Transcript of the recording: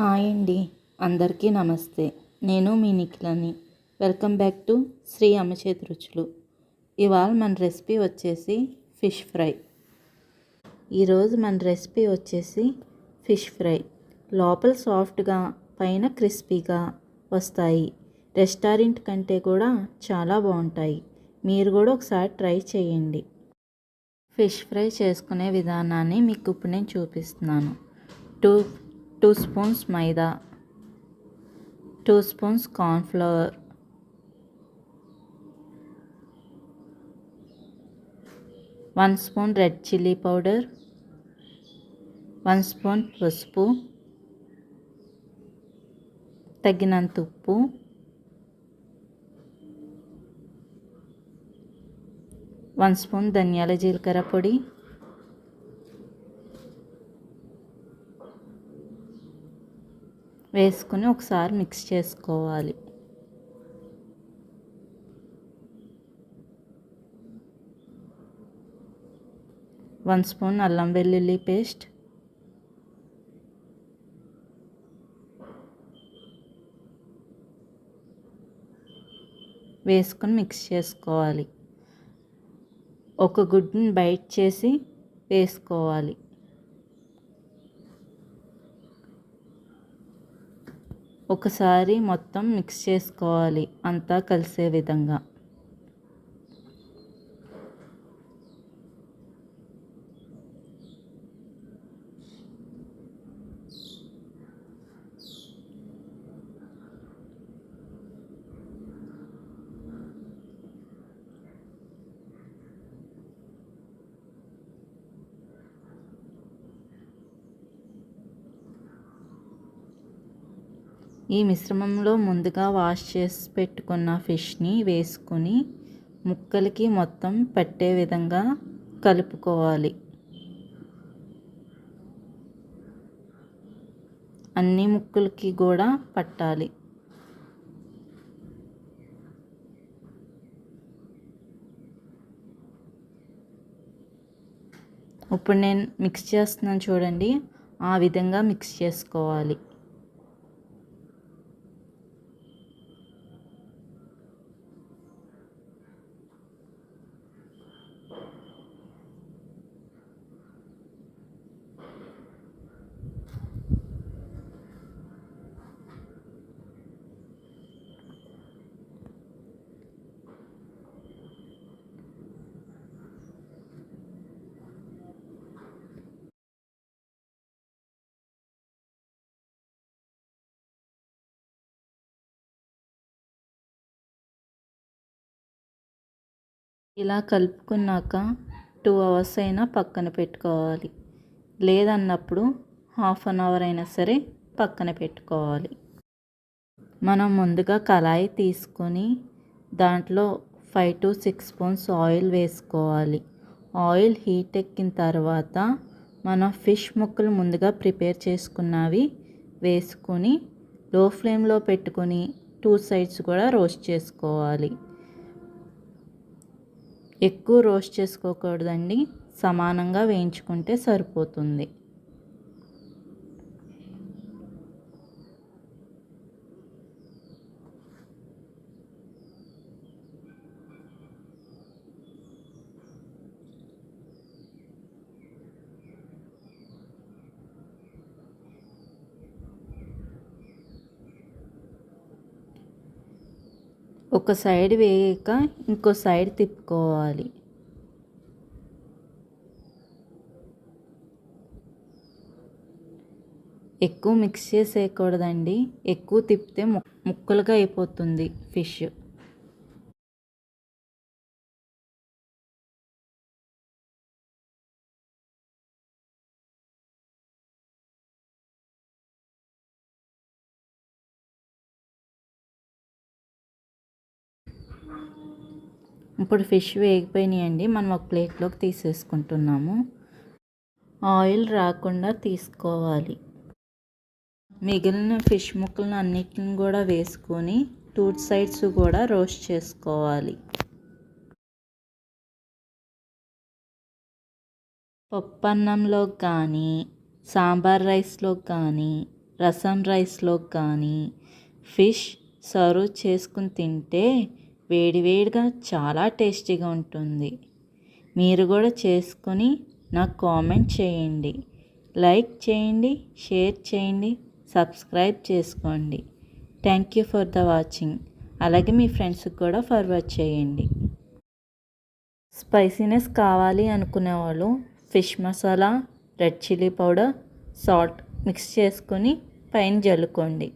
Hi అండి. అందరికీ నమస్తే. నేను మీ నిఖిలని. వెల్కమ్ బ్యాక్ టు శ్రీ అమ్మచేతి రుచులు. ఇవాళ మన రెసిపీ వచ్చేసి ఫిష్ ఫ్రై. ఈరోజు మన రెసిపీ వచ్చేసి ఫిష్ ఫ్రై. లోపల సాఫ్ట్గా పైన క్రిస్పీగా వస్తాయి. రెస్టారెంట్ కంటే కూడా చాలా బాగుంటాయి. మీరు కూడా ఒకసారి ట్రై చేయండి. ఫిష్ ఫ్రై చేసుకునే విధానాన్ని మీకు ఇప్పుడు నేను చూపిస్తున్నాను. Two two spoons maida two spoons cornflour one spoon red chilli powder one spoon పసుపు తగినంత ఉప్పు వన్ స్పూన్ ధనియాల జీలకర్ర పొడి వేసుకుని ఒకసారి మిక్స్ చేసుకోవాలి. వన్ స్పూన్ అల్లం వెల్లుల్లి పేస్ట్ వేసుకొని మిక్స్ చేసుకోవాలి. ఒక గుడ్డుని బైట్ చేసి వేసుకోవాలి. ఒకసారి మొత్తం మిక్స్ చేసుకోవాలి. అంతా కలిసే విధంగా. ఈ మిశ్రమంలో ముందుగా వాష్ చేసి పెట్టుకున్న ఫిష్ని వేసుకొని ముక్కలకి మొత్తం పట్టే విధంగా కలుపుకోవాలి. అన్ని ముక్కలకి కూడా పట్టాలి. ఇప్పుడు నేను మిక్స్ చేస్తున్నాను చూడండి. ఆ విధంగా మిక్స్ చేసుకోవాలి. ఇలా కలుపుకున్నాక టూ అవర్స్ అయినా పక్కన పెట్టుకోవాలి. లేదన్నప్పుడు హాఫ్ అన్ అవర్ అయినా సరే పక్కన పెట్టుకోవాలి. మనం ముందుగా కళాయి తీసుకొని దాంట్లో five to six spoons oil వేసుకోవాలి. ఆయిల్ హీట్ ఎక్కిన తర్వాత మనం ఫిష్ ముక్కలు ముందుగా ప్రిపేర్ చేసుకున్నవి వేసుకొని లో ఫ్లేమ్లో పెట్టుకొని టూ సైడ్స్ కూడా రోస్ట్ చేసుకోవాలి. ఎక్కువ రోస్ట్ చేసుకోకూడదండి. సమానంగా వేయించుకుంటే సరిపోతుంది. ఒక సైడ్ వేయక ఇంకో సైడ్ తిప్పుకోవాలి. ఎక్కువ మిక్స్ చేసేయకూడదండి. ఎక్కువ తిప్పితే ముక్కలుగా అయిపోతుంది ఫిష్. ఇప్పుడు ఫిష్ వేగిపోయినాయండి. మనం ఒక ప్లేట్లోకి తీసేసుకుంటున్నాము. ఆయిల్ రాకుండా తీసుకోవాలి. మిగిలిన ఫిష్ ముక్కలను అన్నిటిని కూడా వేసుకొని టూ సైడ్స్ కూడా రోస్ట్ చేసుకోవాలి. పప్పు అన్నంలో కానీ సాంబార్ రైస్లో కానీ రసం రైస్లో కానీ ఫిష్ సర్వ్ చేసుకుని తింటే వేడివేడిగా చాలా టేస్టీగా ఉంటుంది. మీరు కూడా చేసుకొని నాకు కామెంట్ చేయండి. లైక్ చేయండి షేర్ చేయండి సబ్స్క్రైబ్ చేసుకోండి. Thank you for the watching. అలాగే మీ ఫ్రెండ్స్కి కూడా ఫార్వర్డ్ చేయండి. స్పైసీనెస్ కావాలి అనుకునే వాళ్ళు fish masala red chilli powder salt mix చేసుకొని పైన జల్లుకోండి.